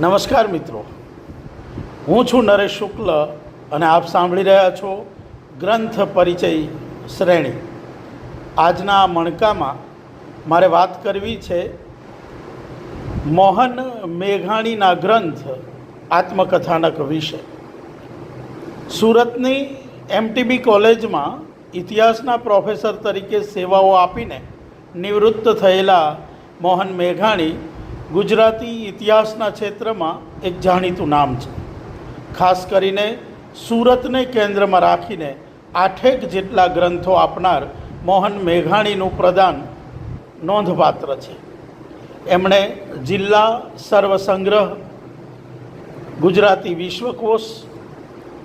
નમસ્કાર મિત્રો. હું છું નરેશ શુક્લ અને આપ સાંભળી રહ્યા છો ગ્રંથ પરિચય શ્રેણી. આજના મણકામાં મારે વાત કરવી છે મોહન મેઘાણીના ગ્રંથ આત્મકથાનક વિશે. સુરતની એમટીબી કોલેજમાં ઇતિહાસના પ્રોફેસર તરીકે સેવાઓ આપીને નિવૃત્ત થયેલા મોહન મેઘાણી ગુજરાતી ઇતિહાસના ક્ષેત્રમાં એક જાણીતું નામ છે. ખાસ કરીને સુરતને કેન્દ્રમાં રાખીને આઠેક જેટલા ગ્રંથો આપનાર મોહન મેઘાણીનું પ્રદાન નોંધપાત્ર છે. એમણે જિલ્લા સર્વસંગ્રહ, ગુજરાતી વિશ્વકોશ,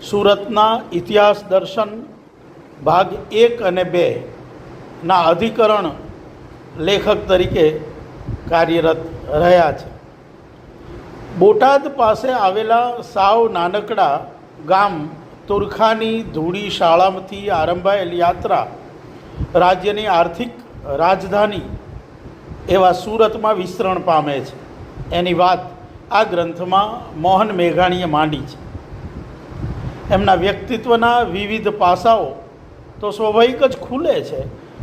સુરતના ઇતિહાસ દર્શન, ભાગ એક અને બેના અધિકરણ લેખક તરીકે કાર્યરત રહ્યા છે. બોટાદ પાસે આવેલા સાવ નાનકડા ગામ તુરખાની ધૂળી શાળામાંથી આરંભાયેલ યાત્રા રાજ્યની આર્થિક રાજધાની એવા સુરતમાં વિસ્તરણ પામે છે. એની વાત આ ગ્રંથમાં મોહન મેઘાણીએ માંડી છે. એમના વ્યક્તિત્વના વિવિધ પાસાઓ તો સ્વાભાવિક જ ખુલે છે,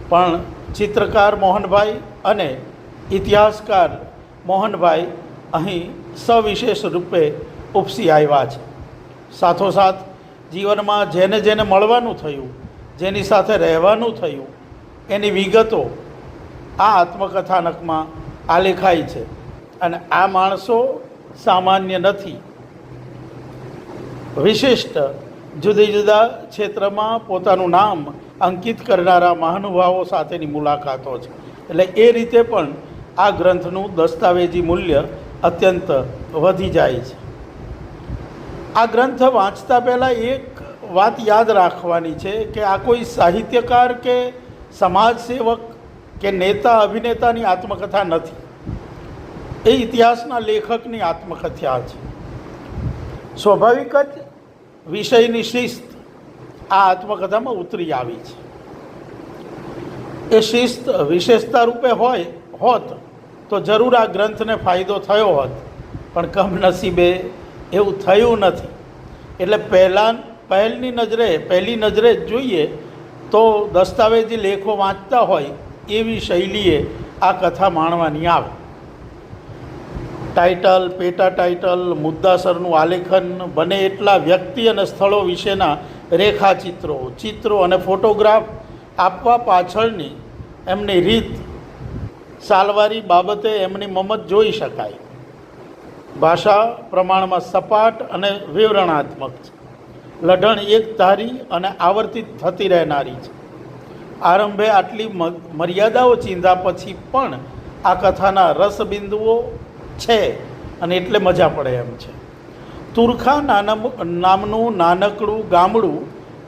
પણ ચિત્રકાર મોહનભાઈ અને ઇતિહાસકાર મોહનભાઈ અહીં સવિશેષ રૂપે ઉપસી આવ્યા છે. સાથોસાથ જીવનમાં જેને જેને મળવાનું થયું, જેની સાથે રહેવાનું થયું, એની વિગતો આ આત્મકથાનકમાં આલેખાઈ છે. અને આ માણસો સામાન્ય નથી. વિશિષ્ટ જુદી જુદા ક્ષેત્રમાં પોતાનું નામ અંકિત કરનારા મહાનુભાવો સાથેની મુલાકાતો છે. એટલે એ રીતે પણ આ ગ્રંથનું દસ્તાવેજી મૂલ્ય અત્યંત વધી જાય છે. આ ગ્રંથ વાંચતા પહેલાં એક વાત યાદ રાખવાની છે કે આ કોઈ સાહિત્યકાર કે સમાજસેવક કે નેતા, અભિનેતાની આત્મકથા નથી. એ ઇતિહાસના લેખકની આત્મકથા છે. સ્વાભાવિક જ વિષયની શિસ્ત આ આત્મકથામાં ઉતરી આવી છે. એ શિસ્ત વિશેષતા રૂપે હોય, હોત તો જરૂર આ ગ્રંથને ફાયદો થયો હોત, પણ કમનસીબે એવું થયું નથી. એટલે પહેલાં, પહેલની નજરે, પહેલી નજરે જ જોઈએ તો દસ્તાવેજી લેખો વાંચતા હોય એવી શૈલીએ આ કથા માણવાની આવે. ટાઇટલ, પેટા ટાઇટલ, મુદ્દાસરનું આલેખન બને એટલા વ્યક્તિ અને સ્થળો વિશેના રેખાચિત્રો, ચિત્રો અને ફોટોગ્રાફ આપવા પાછળની એમની રીત સાલવારી બાબતે એમની મમત જોઈ શકાય. ભાષા પ્રમાણમાં સપાટ અને વિવરણાત્મક છે. લઢણ એક ધારી અને આવર્તિત થતી રહેનારી છે. આરંભે આટલી મર્યાદાઓ ચીંધા પછી પણ આ કથાના રસબિંદુઓ છે અને એટલે મજા પડે એમ છે. તુરખા નામનું નાનકડું ગામડું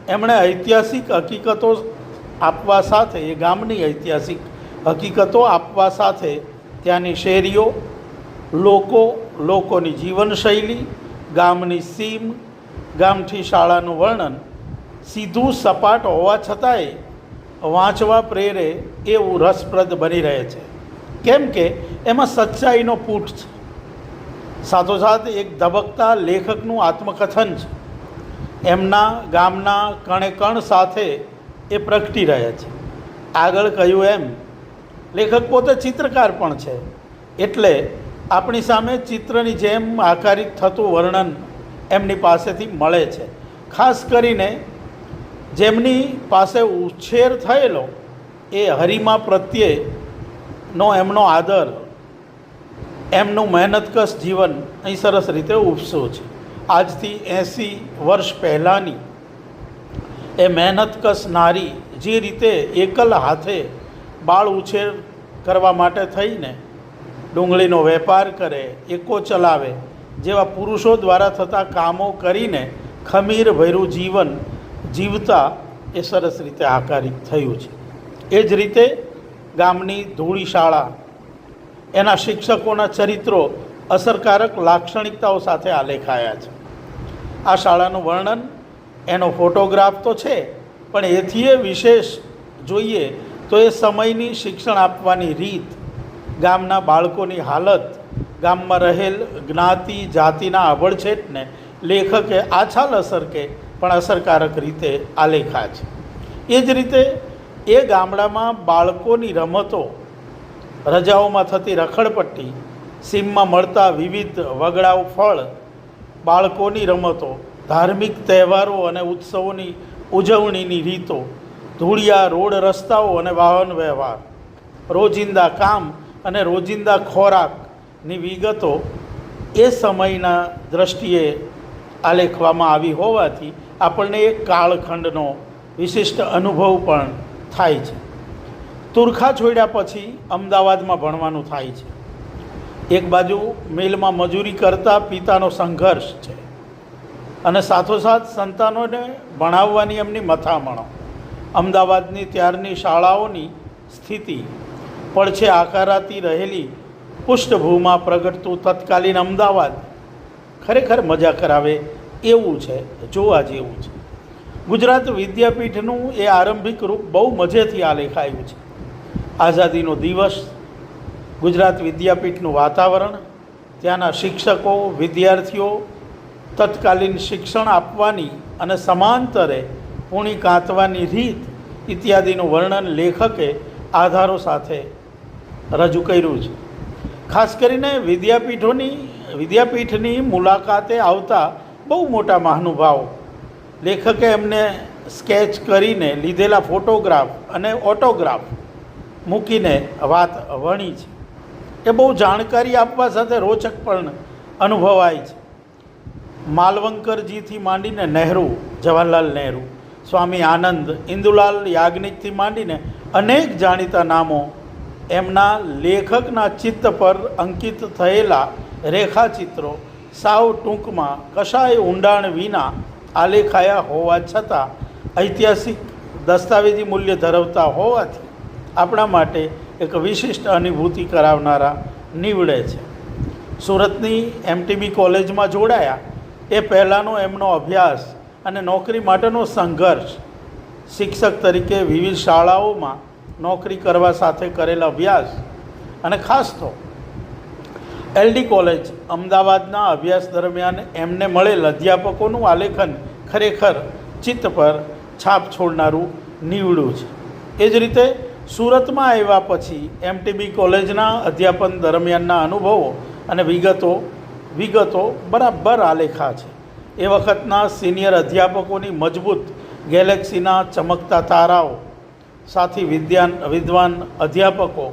એમણે ઐતિહાસિક હકીકતો આપવા સાથે એ ગામની ઐતિહાસિક હકીકતો આપવા સાથે ત્યાંની શેરીઓ, લોકો, લોકોની જીવનશૈલી, ગામની સીમ, ગામઠી શાળાનું વર્ણન, સીધું સપાટ હોવા છતાંય વાંચવા પ્રેરે એવું રસપ્રદ બની રહે છે. કેમ કે એમાં સચ્ચાઈનો પૂટ છે. સાથોસાથ એક ધબકતા લેખકનું આત્મકથન છે. એમના ગામના કણે કણ સાથે એ પ્રગટી રહે છે. આગળ કહ્યું એમ લેખક પોતે ચિત્રકાર પણ છે. એટલે આપણી સામે ચિત્રની જેમ આકારિત થતું વર્ણન એમની પાસેથી મળે છે. ખાસ કરીને જેમની પાસે ઉછેર થયેલો એ હરિમા પ્રત્યેનો એમનો આદર, એમનું મહેનતકશ જીવન અહીં સરસ રીતે ઉપસ્યું છે. આજથી એંસી વર્ષ પહેલાંની એ મહેનતકશ નારી જે રીતે એકલ હાથે બાળ ઉછેર કરવા માટે થઈને ડુંગળીનો વેપાર કરે, એકો ચલાવે, જેવા પુરુષો દ્વારા થતા કામો કરીને ખમીર ભર્યું જીવન જીવતા એ સરસ રીતે આકારિત થયું છે. એ જ રીતે ગામની ધૂળી શાળા એના શિક્ષકોના ચરિત્રો અસરકારક લાક્ષણિકતાઓ સાથે આલેખાયા છે. આ શાળાનું વર્ણન, એનો ફોટોગ્રાફ તો છે, પણ એથીય વિશેષ જોઈએ તો એ સમયની શિક્ષણ આપવાની રીત, ગામના બાળકોની હાલત, ગામમાં રહેલ જ્ઞાતિ, જાતિના અભળછેટને લેખકે આછાલ અસર કે પણ અસરકારક રીતે આલેખા છે. એ જ રીતે એ ગામડામાં બાળકોની રમતો, રજાઓમાં થતી રખડપટ્ટી, સીમમાં મળતા વિવિધ વગડાઓ ફળ, બાળકોની રમતો, ધાર્મિક તહેવારો અને ઉત્સવોની ઉજવણીની રીતો ધૂળિયા રોડ રસ્તાઓ અને વાહન વ્યવહાર, રોજિંદા કામ અને રોજિંદા ખોરાકની વિગતો એ સમયના દ્રષ્ટિએ આલેખવામાં આવી હોવાથી આપણને એક કાળખંડનો વિશિષ્ટ અનુભવ પણ થાય છે. તુરખા છોડ્યા પછી અમદાવાદમાં ભણવાનું થાય છે. એક બાજુ મિલમાં મજૂરી કરતા પિતાનો સંઘર્ષ છે અને સાથોસાથ સંતાનોને ભણાવવાની એમની મથામણો. અમદાવાદની ત્યારની શાળાઓની સ્થિતિ પડછે આકારાતી રહેલી પૃષ્ઠભૂમાં પ્રગટતું તત્કાલીન અમદાવાદ ખરેખર મજા કરાવે એવું છે, જોવા જેવું છે. ગુજરાત વિદ્યાપીઠનું એ આરંભિક રૂપ બહુ મજેથી આલેખાયું છે. આઝાદીનો દિવસ, ગુજરાત વિદ્યાપીઠનું વાતાવરણ, ત્યાંના શિક્ષકો, વિદ્યાર્થીઓ, તત્કાલીન શિક્ષણ આપવાની અને સમાંતરે પૂણી કાંતવાની રીત ઇત્યાદિનું વર્ણન લેખકે આધારો સાથે રજૂ કર્યું છે. ખાસ કરીને વિદ્યાપીઠોની, વિદ્યાપીઠની મુલાકાતે આવતા બહુ મોટા મહાનુભાવો. લેખકે એમને સ્કેચ કરીને લીધેલા ફોટોગ્રાફ અને ઓટોગ્રાફ મૂકીને વાત વણી છે. એ બહુ જાણકારી આપવા સાથે રોચક પણ અનુભવાય છે. માલવંકરજીથી માંડીને નહેરુ, જવાહરલાલ નહેરુ. સ્વામી આનંદ ઇન્દુલાલ યાજ્ઞિકથી માંડીને અનેક જાણીતા નામો એમના લેખકના ચિત્ત પર અંકિત થયેલા રેખાચિત્રો સાવ ટૂંકમાં કશાય ઊંડાણ વિના આલેખાયા હોવા છતાં ઐતિહાસિક દસ્તાવેજી મૂલ્ય ધરાવતા હોવાથી આપણા માટે એક વિશિષ્ટ અનુભૂતિ કરાવનારા નીવડે છે. સુરતની એમટીબી કોલેજમાં જોડાયા એ પહેલાંનો એમનો અભ્યાસ અને નોકરી માટેનો સંઘર્ષ. શિક્ષક તરીકે વિવિધ શાળાઓમાં નોકરી કરવા સાથે કરેલ અભ્યાસ અને ખાસ તો એલડી કોલેજ અમદાવાદના અભ્યાસ દરમિયાન એમને મળેલ અધ્યાપકોનું આલેખન ખરેખર ચિત્ત પર છાપ છોડનારું નીવડું છે. એ જ રીતે સુરતમાં આવ્યા પછી એમટીબી કોલેજના અધ્યાપન દરમિયાનના અનુભવો અને વિગતો વિગતો બરાબર આલેખા છે. એ વખતના સિનિયર અધ્યાપકોની મજબૂત ગેલેક્સીના ચમકતા તારાઓ, સાથી વિદ્યાન, વિદ્વાન અધ્યાપકો,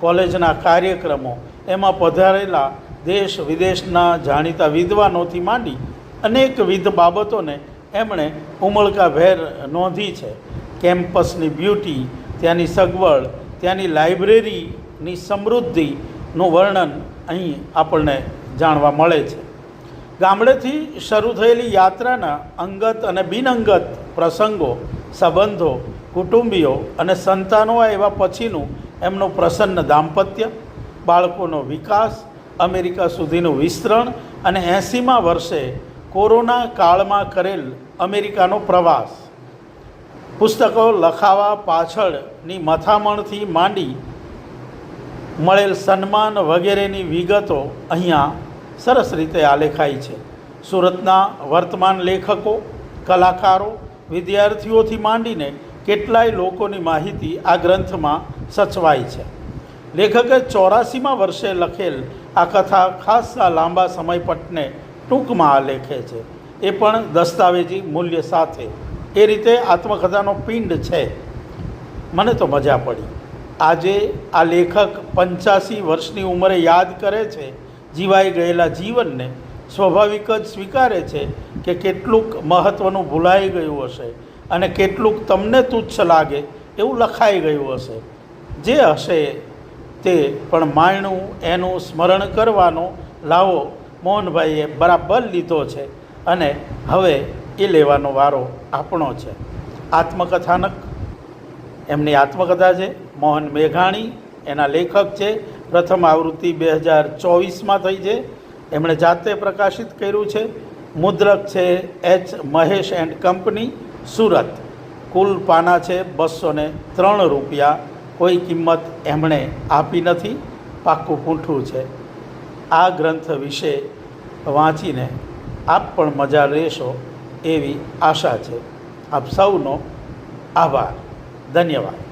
કોલેજના કાર્યક્રમો, એમાં પધારેલા દેશ વિદેશના જાણીતા વિદ્વાનોથી માંડી અનેકવિધ બાબતોને એમણે ઉમળકાભેર નોંધી છે. કેમ્પસની બ્યુટી, ત્યાંની સગવડ, ત્યાંની લાઇબ્રેરીની સમૃદ્ધિનું વર્ણન અહીં આપણને જાણવા મળે છે. ગામડેથી શરૂ થયેલી યાત્રાના અંગત અને બિનઅંગત પ્રસંગો, સંબંધો, કુટુંબીઓ અને સંતાનો એવા પછીનું એમનું પ્રસન્ન દાંપત્ય, બાળકોનો વિકાસ, અમેરિકા સુધીનું વિસ્તરણ અને એંસીમાં વર્ષે કોરોના કાળમાં કરેલ અમેરિકાનો પ્રવાસ. પુસ્તકો લખાવા પાછળની મથામણથી માંડી મળેલ સન્માન વગેરેની વિગતો અહીંયા સરસ રીતે આલેખાઈ છે. સુરતના વર્તમાન લેખકો, કલાકારો, વિદ્યાર્થીઓથી માંડીને કેટલાય લોકોની માહિતી આ ગ્રંથમાં સચવાય છે. લેખકે ચોરાસીમાં વર્ષે લખેલ આ કથા ખાસ આ લાંબા સમય પટને ટૂંકમાં આલેખે છે. એ પણ દસ્તાવેજી મૂલ્ય સાથે. એ રીતે આત્મકથાનો પિંડ છે. મને તો મજા પડી. આજે આ લેખક પંચ્યાસી વર્ષની ઉંમરે યાદ કરે છે જીવાઈ ગયેલા જીવનને સ્વાભાવિક જ સ્વીકારે છે કે કેટલુંક મહત્ત્વનું ભૂલાઈ ગયું હશે અને કેટલુંક તમને તુચ્છ લાગે એવું લખાઈ ગયું હશે. જે હશે તે પણ માયણું એનું સ્મરણ કરવાનો લાવો મોહનભાઈએ બરાબર લીધો છે અને હવે એ લેવાનો વારો આપણો છે. આત્મકથાનક, એમની આત્મકથા છે, મોહન મેઘાણી, એના લેખક છે પ્રથમ આવૃત્તિ બે હજાર ચોવીસમાં થઈ છે. એમણે જાતે પ્રકાશિત કર્યું છે. મુદ્રક છે H Mahesh and company, Surat. કુલ પાના છે બસો ત્રણ રૂપિયા. કોઈ કિંમત એમણે આપી નથી. પાક્કું પૂંઠું છે. આ ગ્રંથ વિશે વાંચીને આપ પણ મજા લેશો એવી આશા છે. આપ સૌનો આભાર. ધન્યવાદ.